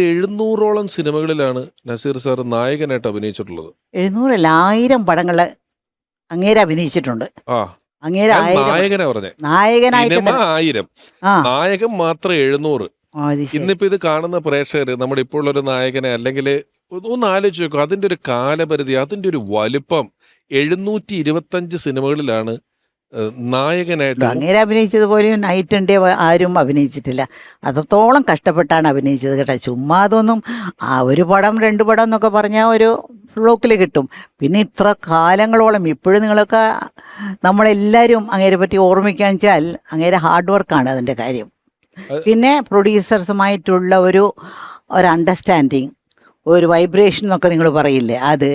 ഏതാണ്ട് എഴുന്നൂറോളം സിനിമകളിലാണ് നസീർ സാർ നായകനായിട്ട് അഭിനയിച്ചിട്ടുള്ളത്. എഴുന്നൂറല്ല ആയിരം പടങ്ങൾ അങ്ങേരെ അഭിനയിച്ചിട്ടുണ്ട്. ആ അങ്ങേര് ഞാൻ ആയിരം നായകനാ പറഞ്ഞേ. നായകനായിട്ട് സിനിമ ആയിരം. ആ. നായകൻ മാത്രം എഴുന്നൂറ്. ആ, അത് ശരി. ഇന്നിപ്പോ ഇത് കാണുന്ന പ്രേക്ഷകര് നമ്മുടെ ഇപ്പോൾ ഉള്ള ഒരു നായകനെ അല്ലെങ്കിൽ ഒന്ന് ആലോചിച്ച് നോക്കും. അതിന്റെ ഒരു കാലപരിധി അതിന്റെ ഒരു വലുപ്പം എഴുന്നൂറ്റി ഇരുപത്തഞ്ച് സിനിമകളിലാണ് നായകനായിട്ട് അങ്ങേര് അഭിനയിച്ചതുപോലെ നൈറ്റ് ഡേ ആരും അഭിനയിച്ചിട്ടില്ല. അത്രത്തോളം കഷ്ടപ്പെട്ടാണ് അഭിനയിച്ചത് കേട്ടോ. ചുമ്മാ അതൊന്നും ആ ഒരു പടം രണ്ട് പടം എന്നൊക്കെ പറഞ്ഞാൽ ഒരു ബ്ലോക്കിൽ കിട്ടും. പിന്നെ ഇത്ര കാലങ്ങളോളം ഇപ്പോഴും നിങ്ങളൊക്കെ നമ്മളെല്ലാവരും അങ്ങേരെ പറ്റി ഓർമ്മിക്കാൻ വെച്ചാൽ അങ്ങേരെ ഹാർഡ് വർക്കാണ് അതിന്റെ കാര്യം. പിന്നെ പ്രൊഡ്യൂസേഴ്സുമായിട്ടുള്ള ഒരു ഒരു അണ്ടർസ്റ്റാൻഡിങ് ഒരു വൈബ്രേഷൻ എന്നൊക്കെ നിങ്ങൾ പറയില്ലേ? അത്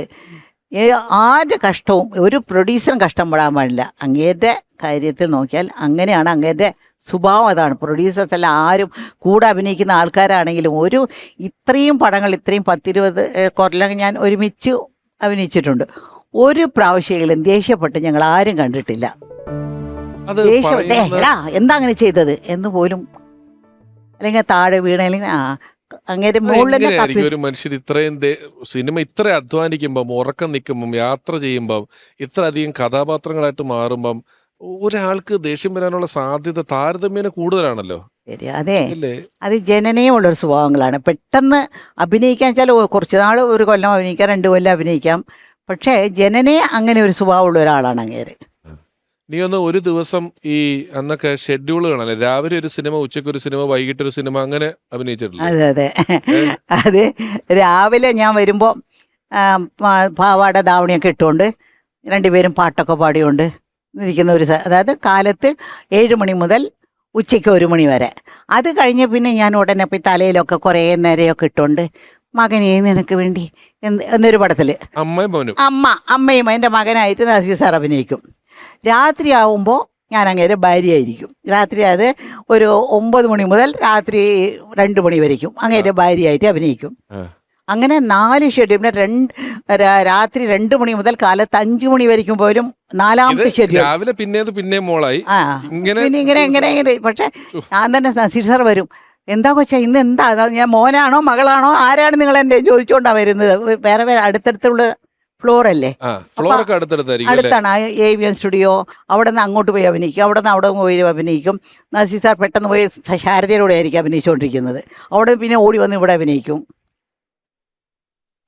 ആരുടെ കഷ്ടവും? ഒരു പ്രൊഡ്യൂസറും കഷ്ടപ്പെടാൻ പാടില്ല. അങ്ങേരുടെ കാര്യത്തിൽ നോക്കിയാൽ അങ്ങനെയാണ് അങ്ങേരുടെ സ്വഭാവം അതാണ്. പ്രൊഡ്യൂസേഴ്സ് അല്ല ആരും കൂടെ അഭിനയിക്കുന്ന ആൾക്കാരാണെങ്കിലും ഒരു ഇത്രയും പടങ്ങൾ ഇത്രയും പത്തിരുപത് കൊല്ലം ഞാൻ ഒരുമിച്ച് അഭിനയിച്ചിട്ടുണ്ട്. ഒരു പ്രാവശ്യമെങ്കിലും ദേഷ്യപ്പെട്ട് ഞങ്ങൾ ആരും കണ്ടിട്ടില്ല. ദേഷ്യം. എന്താ അങ്ങനെ ചെയ്തത്? എന്ന് പോലും അല്ലെങ്കിൽ താഴെ വീണ അല്ലെങ്കിൽ ആ ഒരു മനുഷ്യർ ഇത്രയും സിനിമ ഇത്ര അധ്വാനിക്കുമ്പം ഉറക്കം നിൽക്കുമ്പം യാത്ര ചെയ്യുമ്പം ഇത്ര അധികം കഥാപാത്രങ്ങളായിട്ട് മാറുമ്പം ഒരാൾക്ക് ദേഷ്യം വരാനുള്ള സാധ്യത താരതമ്യേന കൂടുതലാണല്ലോ. ശരി അതെ. അത് ജനനീയമുള്ള ഒരു സ്വഭാവങ്ങളാണ്. പെട്ടെന്ന് അഭിനയിക്കാൻ വെച്ചാൽ കുറച്ച് നാൾ ഒരു കൊല്ലം അഭിനയിക്കാം രണ്ട് കൊല്ലം അഭിനയിക്കാം. പക്ഷേ ജനനെ അങ്ങനെ ഒരു സ്വഭാവമുള്ള ഒരാളാണ് അങ്ങേര്. നീ ഒന്ന് ഒരു ദിവസം ഈ അന്നൊക്കെ ഷെഡ്യൂൾ കാണല്ലേ? രാവിലെ ഒരു സിനിമ ഉച്ചയ്ക്ക് ഒരു സിനിമ വൈകിട്ട് ഒരു സിനിമ അങ്ങനെ അഭിനയിച്ചിട്ടില്ല? അതെ അതെ. അത് രാവിലെ ഞാൻ വരുമ്പോൾ പാവാട ദാവണിയൊക്കെ ഇട്ടുകൊണ്ട് രണ്ടുപേരും പാട്ടൊക്കെ പാടിയുണ്ട് ഇരിക്കുന്ന ഒരു അതായത് കാലത്ത് ഏഴ് മണി മുതൽ ഉച്ചയ്ക്ക് ഒരു മണി വരെ. അത് കഴിഞ്ഞ് പിന്നെ ഞാൻ ഉടനെ പോയി തലയിലൊക്കെ കുറേ നേരെയൊക്കെ ഇട്ടുകൊണ്ട് മകനെ നിനക്ക് വേണ്ടി എന്ന് എന്നൊരു പടത്തിൽ അമ്മ അമ്മയും എന്റെ മകനായിട്ട് നസീർ സാർ അഭിനയിക്കും. രാത്രി ആവുമ്പോൾ ഞാൻ അങ്ങേരെ ഭാര്യയായിരിക്കും. രാത്രി അത് ഒരു ഒമ്പത് മണി മുതൽ രാത്രി രണ്ട് മണി വരയ്ക്കും അങ്ങേരെ ഭാര്യയായിട്ട് അഭിനയിക്കും. അങ്ങനെ നാല് ഷെഡ്യൂൾ പിന്നെ രണ്ട് രാത്രി രണ്ട് മണി മുതൽ കാലത്ത് അഞ്ച് മണി വരയ്ക്കും പോലും നാലാമത്തെ ഷെഡ്യൂൾ. രാവിലെ പിന്നെ പിന്നെയും മോളായി ഇങ്ങനെ ഇങ്ങനെ ഇങ്ങനെ ഇങ്ങനെ. പക്ഷെ ഞാൻ തന്നെ നസീർ സാർ വരും. എന്താ കൊച്ചാ ഇന്ന് എന്താ? ഞാൻ മോനാണോ മകളാണോ? ആരാണ് നിങ്ങൾ എന്റെ ചോദിച്ചുകൊണ്ടാണ് വരുന്നത്? വേറെ വേറെ അടുത്തടുത്തുള്ള ഫ്ലോർ അല്ലേ ആ ഫ്ലോറൊക്കെ അടുത്തടുത്തായിരിക്കും അടുത്താണ്. എ വി എം സ്റ്റുഡിയോ അവിടെ നിന്ന് അങ്ങോട്ട് പോയി അഭിനയിക്കും. അവിടെ നിന്ന് അവിടെ പോയി അഭിനയിക്കും. നസീർ സാർ പെട്ടെന്ന് പോയി ശാരദയിലൂടെ ആയിരിക്കും അഭിനയിച്ചുകൊണ്ടിരിക്കുന്നത്. അവിടെ പിന്നെ ഓടി വന്ന് ഇവിടെ അഭിനയിക്കും.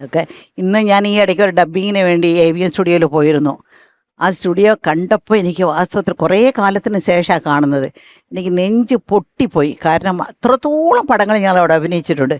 ഒക്കെ ഇന്ന് ഞാൻ ഈ ഇടയ്ക്ക് ഒരു ഡബ്ബിങ്ങിന് വേണ്ടി എ വി എം സ്റ്റുഡിയോയിൽ പോയിരുന്നു. ആ സ്റ്റുഡിയോ കണ്ടപ്പോൾ എനിക്ക് വാസ്തവത്തിൽ കുറേ കാലത്തിന് ശേഷമാണ് കാണുന്നത്. എനിക്ക് നെഞ്ച് പൊട്ടിപ്പോയി. കാരണം അത്രത്തോളം പടങ്ങൾ ഞങ്ങൾ അവിടെ അഭിനയിച്ചിട്ടുണ്ട്